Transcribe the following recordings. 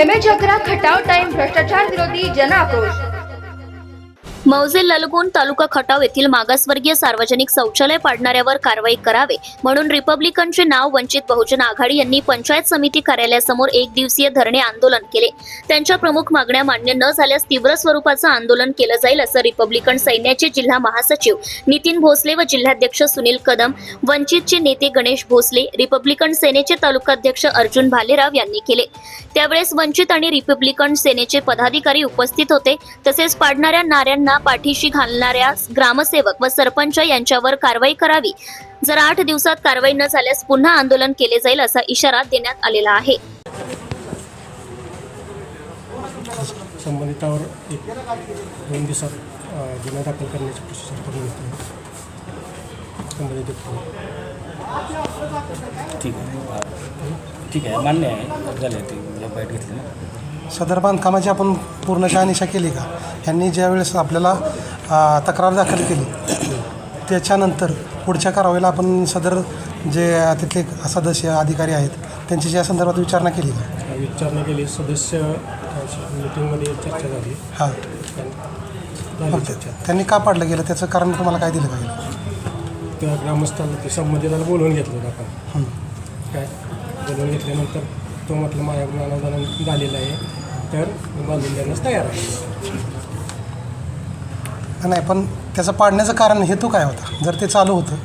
M H अकरा Khatav time भ्रष्टाचार विरोधी जन आक्रोश मौजे ललगुण तालुका खटाव येथील मागासवर्गीय सार्वजनिक शौचालय पाडणाऱ्यावर कारवाई करावे म्हणून रिपब्लिकनचे नाव वंचित बहुजन आघाडी यांनी पंचायत समिती कार्यालयासमोर एक दिवसीय धरणे आंदोलन केले. त्यांच्या प्रमुख मागण्या मान्य न झाल्यास तीव्र स्वरूपाचं आंदोलन केलं जाईल असं रिपब्लिकन सैन्याचे जिल्हा महासचिव नितीन भोसले व जिल्हाध्यक्ष सुनील कदम वंचितचे नेते गणेश भोसले रिपब्लिकन सेनेचे तालुकाध्यक्ष अर्जुन भालेराव यांनी केले. त्यावेळेस वंचित आणि रिपब्लिकन सेनेचे पदाधिकारी उपस्थित होते तसेच पाडणाऱ्या नाऱ्यांना पाठीशी घालणाऱ्या ग्रामसेवक व सरपंच यांच्यावर कारवाई करावी. जर आठ दिवसात कारवाई न झाल्यास पुन्हा आंदोलन केले जाईल असा इशारा देण्यात आलेला आहे. संबंधितावर एक दोन दिवसात गुन्हा दाखल करण्याची प्रोसिजर करून घेतो संबंधित ठीक आहे. ठीक आहे. मान्य आहे. झाले ते. बाईट घेतली ना सदर बांधकामाची आपण पूर्ण शहानिशा केली का? यांनी ज्यावेळेस आपल्याला तक्रार दाखल केली त्याच्यानंतर पुढच्या कारवाईला आपण सदर जे तिथले सदस्य अधिकारी आहेत त्यांची या संदर्भात विचारणा केली का? विचारणा केली. सदस्य मीटिंगमध्ये चर्चा झाली. हां. त्यांनी का पाडलं गेलं? त्याचं कारण तुम्हाला काय दिलं पाहिजे त्या ग्रामस्थांना ते संबंधिताला बोलवून घेतलं आपण. काय? बोलवून घेतल्यानंतर तो म्हटलं माझ्याकडून अनावधान झालेलं आहे. तर मी बांधून देण्यास तयार आहे. नाही पण त्याचं पाडण्याचं कारण हेतू काय होता? जर ते चालू होतं.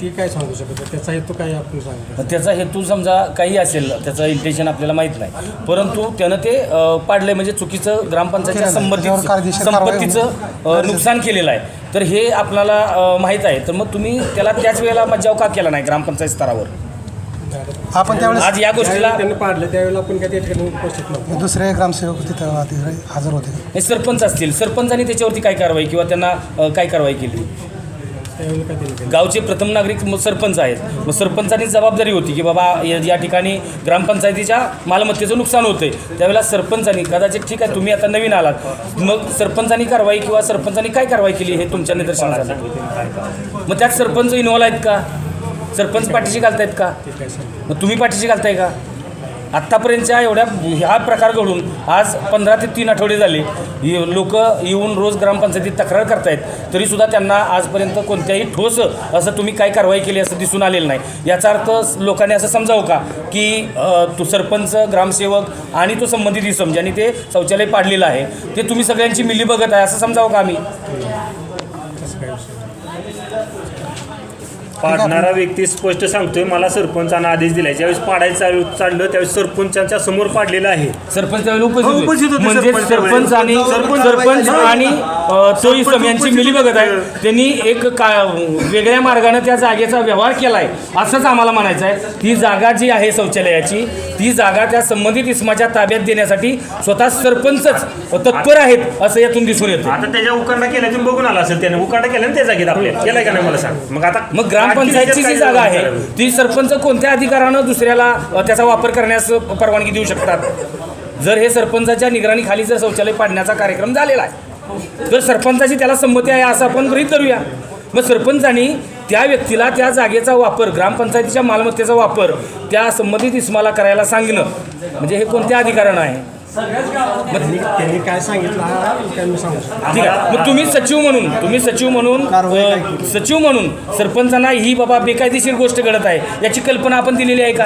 ती काय सांगू शकत नाही. त्याचा हेतू काय आपण सांगतो त्याचा हेतू समजा काही असेल त्याचं इंटेन्शन आपल्याला माहीत नाही. परंतु त्यानं ते अ, पाडलंय म्हणजे चुकीचं ग्रामपंचायतच्या. त्याच्यावर कायदेशीर संपत्तीचं कारवाई संपत्तीचं होणं अ, नुकसान केलेलं आहे. तर हे आपल्याला अ, माहीत आहे. तर मग तुम्ही त्याला त्याच वेळेला मज्जाव का केला नाही ग्रामपंचायत स्तरावर? आपण त्यावेळेस आज या गोष्टीला त्यांनी पाडलं त्यावेळेला आपण काय त्या ठिकाणी उपस्थित नव्हतो. दुसरे ग्रामसेवक तिथं तिथे हजर होते. हे सरपंच असतील. सरपंचांनी त्याच्यावरती काय कारवाई किंवा त्यांना अ, काय कारवाई केली? त्यावेळेला काय गावचे प्रथम नागरिक म- सरपंच आहेत. मग सरपंचांनी जबाबदारी होती की बाबा या या ठिकाणी ग्रामपंचायतीच्या मालमत्तेचं नुकसान होतंय. त्यावेळेला सरपंचांनी कदाचित ठीक आहे तुम्ही आता नवीन आलात. मग सरपंचांनी कारवाई किंवा सरपंचांनी काय कारवाई केली हे तुमच्या निदर्शनास आलं मग त्यात सरपंच इन्व्हॉल्व आहेत का? सरपंच पाठीशी घालतायत का? मग तुम्ही पाठीशी घालताय का? आत्तापर्यंतच्या एवढ्या हा प्रकार घडून आज पंधरा ते तीन आठवडे झाले. लोक येऊन रोज ग्रामपंचायतीत तक्रार करतायत तरीसुद्धा त्यांना आजपर्यंत कोणत्याही ठोस असं तुम्ही काय कारवाई केली असं दिसून आलेलं नाही. याचा अर्थ लोकांनी असं समजावं का? की तो सरपंच ग्रामसेवक आणि तो संबंधित इसम ज्यांनी ते शौचालय पाडलेलं आहे ते तुम्ही सगळ्यांची मिली बघत आहे असं समजावं का आम्ही तसं काय विषय नाही. पाडणारा व्यक्ती स्पष्ट सांगतोय मला सरपंचानं आदेश दिलाय. ज्यावेळेस पाडायचं चालू चाललं त्यावेळेस सरपंचांच्या समोर पाडलेलं आहे. सरपंच हो, उपस्थित उपस्थित होते. होते म्हणजे सरपंच सरपंच आणि सरपंच सरपंच आणि अ, तो इसम यांची मिली बघत आहे. त्यांनी एक का वेगळ्या मार्गाने त्या जागेचा व्यवहार केलाय असंच आम्हाला म्हणायचं आहे ती जागा जी आहे शौचालयाची ती जागा त्या संबंधित इसमाच्या ताब्यात देण्यासाठी स्वतः सरपंचच तत्पर आहेत असं यातून दिसून येतं आता त्याच्या उकांडा केला तुम्ही बघून आला असेल त्याने. उकांडा केला ना त्या जागेत आपल्या केलाय. का नाही मला सांग? मग आता मग ग्रामपंचायतची जी जागा आहे ती सरपंच कोणत्या अधिकारानं दुसऱ्याला त्याचा वापर करण्यास परवानगी देऊ शकतात? जर हे सरपंचाच्या निगराणीखाली जर शौचालय पाडण्याचा कार्यक्रम झालेला आहे तर सरपंचाची त्याला संमती आहे असं आपण गृहीत धरूया. मग सरपंचानी त्या व्यक्तीला त्या जागेचा वापर ग्रामपंचायतीच्या मालमत्तेचा वापर त्या संबंधित इस्माला करायला सांगणं म्हणजे हे कोणत्या अधिकारानं आहे? त्यांनी त्यांनी काय सांगितलं? हा काय मी सांगू. शकतो ठीक आहे. मग तुम्ही सचिव म्हणून तुम्ही सचिव म्हणून अ, सचिव म्हणून सरपंचांना ही बाबा बेकायदेशीर गोष्ट घडत आहे. याची कल्पना आपण दिलेली आहे का?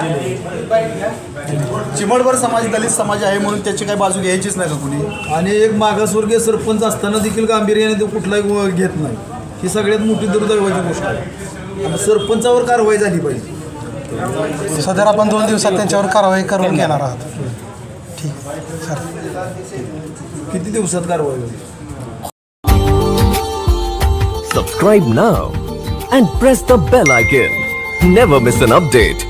चिमटभर समाज दलित समाज आहे म्हणून त्याची काही बाजू घ्यायचीच नाही का कुणी? आणि एक मागासवर्गीय सरपंच असताना देखील गांभीर्याने तो कुठलाही घेत नाही. ही सगळ्यात मोठी दुर्दैवाची गोष्ट आहे. आणि सरपंचावर कारवाई झाली पाहिजे. सदर आपण दोन दिवसात त्यांच्यावर कारवाई करून घेणार आहात. ठीक आहे सर किती दिवसात कारवाई होईल Subscribe now and press the bell icon. Never miss an update.